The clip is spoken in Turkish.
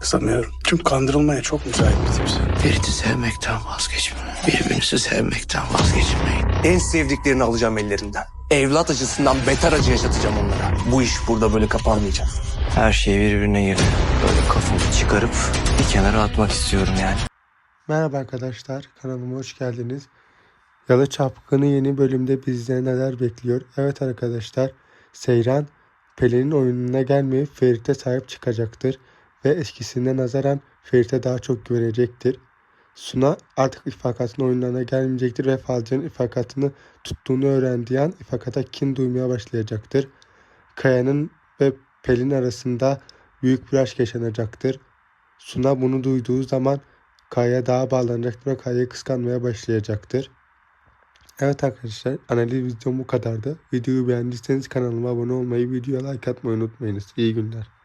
Kızamıyorum. Çünkü kandırılmaya çok müsait bir tipsin. Ferit'i sevmekten vazgeçme. Birbirinizi sevmekten vazgeçmeyin. En sevdiklerini alacağım ellerinden. Evlat acısından beter acı yaşatacağım onlara. Bu iş burada böyle kapanmayacak. Her şey birbirine girdi. Böyle kafamı çıkarıp bir kenara atmak istiyorum yani. Merhaba arkadaşlar, kanalıma hoş geldiniz. Yalı Çapkını yeni bölümde bizleri neler bekliyor? Evet arkadaşlar, Seyran Pelin'in oyununa gelmeyip Ferit'e sahip çıkacaktır. Ve eskisine nazaran Ferit'e daha çok güvenecektir. Suna artık ifakatın oyunlarına gelmeyecektir ve Falcı'nın ifakatını tuttuğunu öğrendiği an ifakata kin duymaya başlayacaktır. Kaya'nın ve Pelin arasında büyük bir aşk yaşanacaktır. Suna bunu duyduğu zaman Kaya'ya daha bağlanacaktır ve Kaya'yı kıskanmaya başlayacaktır. Evet arkadaşlar analiz videom bu kadardı. Videoyu beğendiyseniz kanalıma abone olmayı, videoya like atmayı unutmayınız. İyi günler.